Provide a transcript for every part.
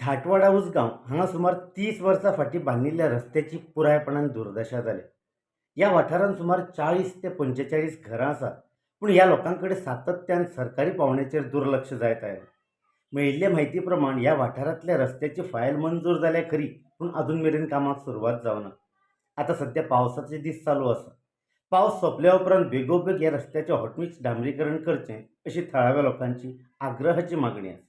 धाटवाडा उसगाव हांगा सुमार तीस वर्सां फाटीं बांदिल्ल्या रस्त्याची पुरायपणान दुर्दशा जाल्या ह्या वाठारांत सुमार चाळीस ते पंचेचाळीस घरां आसात पूण ह्या लोकां कडेन सातत्यान सरकारी पावण्याचेर दुर्लक्ष जायत आयलां मेळिल्ले म्हायती प्रमाण ह्या वाठारांतल्या रस्त्याची फायल मंजूर जाल्या खरी पूण अजून मेरेन कामाक सुरवात जावना आतां सध्या पावसाचे दीस चालू आसा पावस सोंपल्या उपरांत बेगोबेग ह्या रस्त्याचें हॉटमिक्स डांबरीकरण करचें अशी थळाव्या लोकांची आग्रहाची मागणी आसा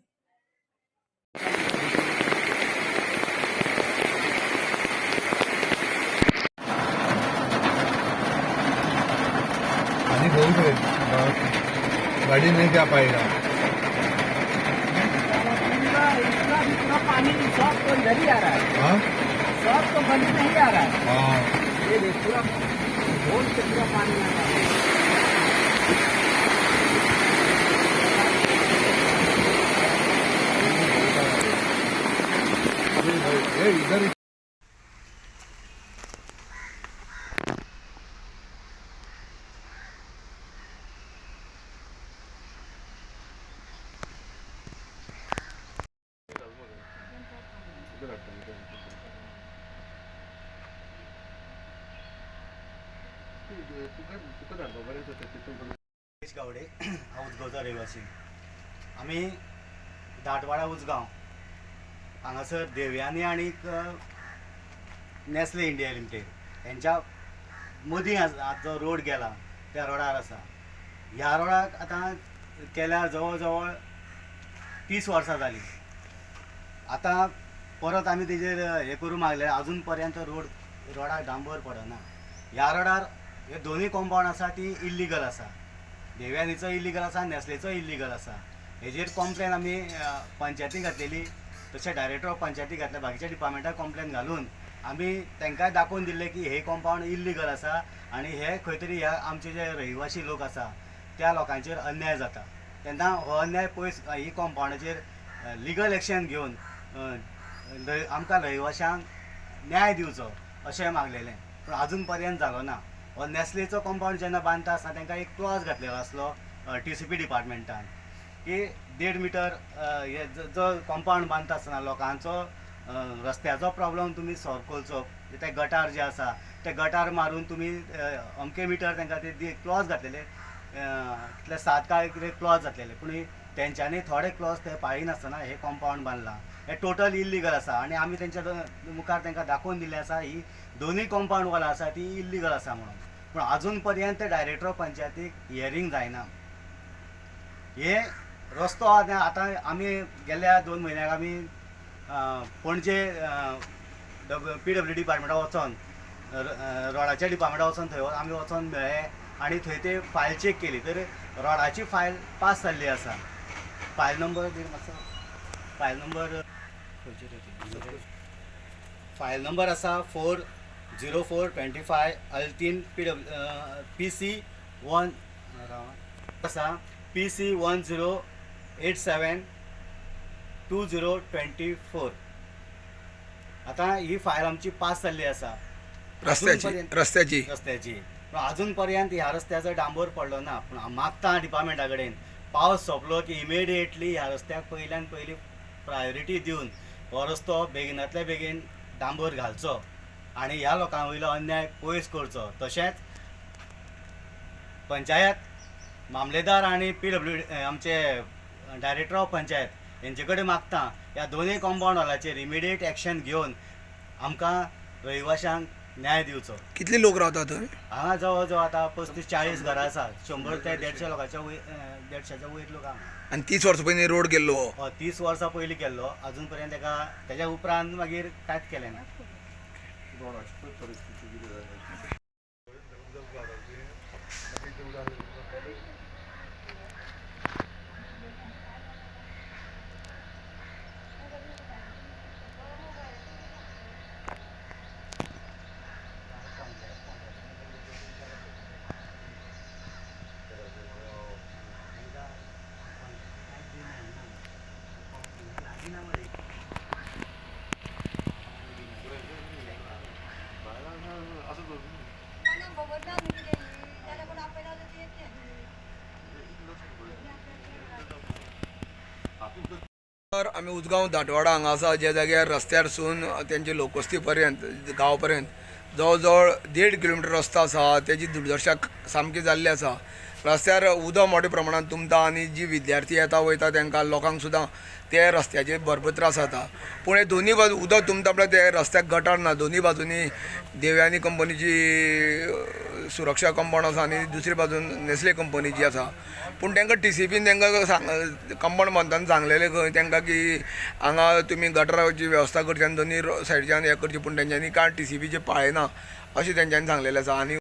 पानी बहुत है गाड़ी नहीं जा पाएगा। पानी सब तो इधर ही? आ रहा है। हाँ तो नहीं आ रहा है हाँ पूरा पूरा पानी आ रहा है इधर गावडे हा उजगांवचो रहिवासी. आमी दाटवाडा उजगांव हांगासर देवयानी आणि नॅसले नॅस्ले इंडिया लिमिटेड हेंच्या मदीं आज जो रोड गेला त्या रोडार आसा ह्या रोडाक आतां केल्यार जवळ जवळ तीस वर्सां जालीं आतां परत आमी तेजेर हें करूं मागले आजून पर्यंत रोड रोडाक डांबर पडना. ह्या रोडार हे दोनूय कॉम्पाउंड आसा ती इल्लीगल आसा देवयानीचो इल्लीगल आसा नॅस्लेचो इल्लीगल आसा हेजेर कॉम्प्लेन आमी पंचायती पंचायतीक घातलेली तशें डायरेक्टर ऑफ पंचायतीक घातल्या बाकीच्या डिपार्टमेंटाक कॉम्प्लेन घालून आमी तांकांय दाखोवन दिल्लें की हे कॉम्पाउंड इल्लीगल आसा आनी हे खंय तरी ह्या आमचे जे रहिवाशी लोक आसा त्या लोकांचेर अन्याय जाता. तेन्ना हो अन्याय पयस ही कॉम्पाउंडाचेर लिगल एक्शन घेवन आमकां रहिवाशांक न्याय दिवचो अशें मागलेलें. पूण आजून पर्यंत जालो ना. नॅस्लेचो कंपाऊंड जेन्ना बांदता आसतना तांकां एक क्लॉज घातलेलो आसलो टी सी पी डिपार्टमेंटान की देड मिटर हे जो- कंपाऊंड बांदता आसतना लोकांचो रस्त्याचो प्रॉब्लम तुमी सॉल्व करचो। ते गटार जे आसा ते गटार मारून तुमी अमके मिटर तांकां ते क्लॉज घातलेले कितले सात काय कितें क्लॉज घातलेले पूण तेंच्यांनी थोडे क्लॉज ते पाळिनासतना हे कंपाऊंड बांदलां हे टोटल इल्लीगल आसा आनी आमी तेंच्या मुखार तांकां दाखोवन दिल्लें आसा ही दोनूय कॉम्पाउंड वॉलां आसा ती इल्लीगल आसा म्हणून. पूण आजून पर्यंत डायरेक्टर ऑफ पंचायतीक हियरींग जायना हे रस्तो आतां आतां आमी गेल्या दोन म्हयन्याक आमी पणजे पी डब्ल्यू डिपार्टमेंटाक वचोन रोडाच्या डिपार्टमेंटाक वचोन थंय आमी वचोन मेळ्ळे आनी थंय ते फायल चेक केली. तर रोडाची फायल पास जाल्ली आसा फायल नंबर मातसो फायल नंबर? फायल नंबर आसा four zero four twenty five all time P W P C one आसा P C one zero eight seven two zero twenty four आतां ही file आमची पास जाल्ली आसा रस्त्याची रस्त्याची. रस्त्याची. पूण अजून पर्यंत ह्या रस्त्याचो डांबोर पडलो ना पूण मागता डिपार्टमेंटा कडेन पावस सोंपलो की इमिडिएटली ह्या रस्त्याक पयल्यान पयली प्रायोरिटी दिवन हो रस्तो बेगिनांतल्या बेगीन डांबोर घालचो. आनी ह्या लोकां वयलो अन्याय पयस करचो तशेंच पंचायत मामलेदार आनी पी डब्ल्यू आमचे डायरेक्टर ऑफ पंचायत हेंचे कडेन मागता ह्या दोनूय कॉम्पाउंड हॉलाचेर इमिडिएट एक्शन घेवन आमकां रहिवाशांक न्याय दिवचो. कितले लोक रावतात थंय हांगा जवळ जवळ आतां पस्तीस चाळीस घरां आसात शंबर ते देडशे लोकांच्या वयर देडशाच्या वयर लोक आनी तीस वर्सां पयलीं रोड गेल्लो. हो. हो तीस वर्सां पयलीं केल्लो अजून पर्यंत ताका तेज्या उपरांत मागीर कांयच केलें ना. Doğan Açıklı Tarih Kültür तर आमी उजगांव दाटवाडा हांगा आसा ज्या जाग्यार रस्त्यारसून तेंचे लोकवस्ती पर्यंत गांव पर्यंत जवळ जवळ देड किलोमिटर रस्तो आसा तेजी दुर्दशा सामकी जाल्ली आसा रस्त्यार उदक मोठ्या प्रमाणांत तुमता आनी जी विद्यार्थी येता वयता तांकां लोकांक सुद्दां ते रस्त्याचे भरपूर त्रास जाता. पूण हे दोनी बाजू उदक तुमता म्हळ्यार ते रस्त्याक गटार ना दोनी बाजूनी देवयानी कंपनीची सुरक्षा कंपाऊंड आसा आनी दुसरे बाजून नेस्ले कंपनीची आसा पूण तांकां टी सी बीन तांकां सांग कंपाऊंड बांदतना सांगलेलें खंय तांकां की हांगा तुमी गटराची वेवस्था करची आनी दोनी सायडीच्यान हें करची पूण तेंच्यांनी कांय टी सी बीचे पाळयना अशें तेंच्यांनी सांगलेलें आसा आनी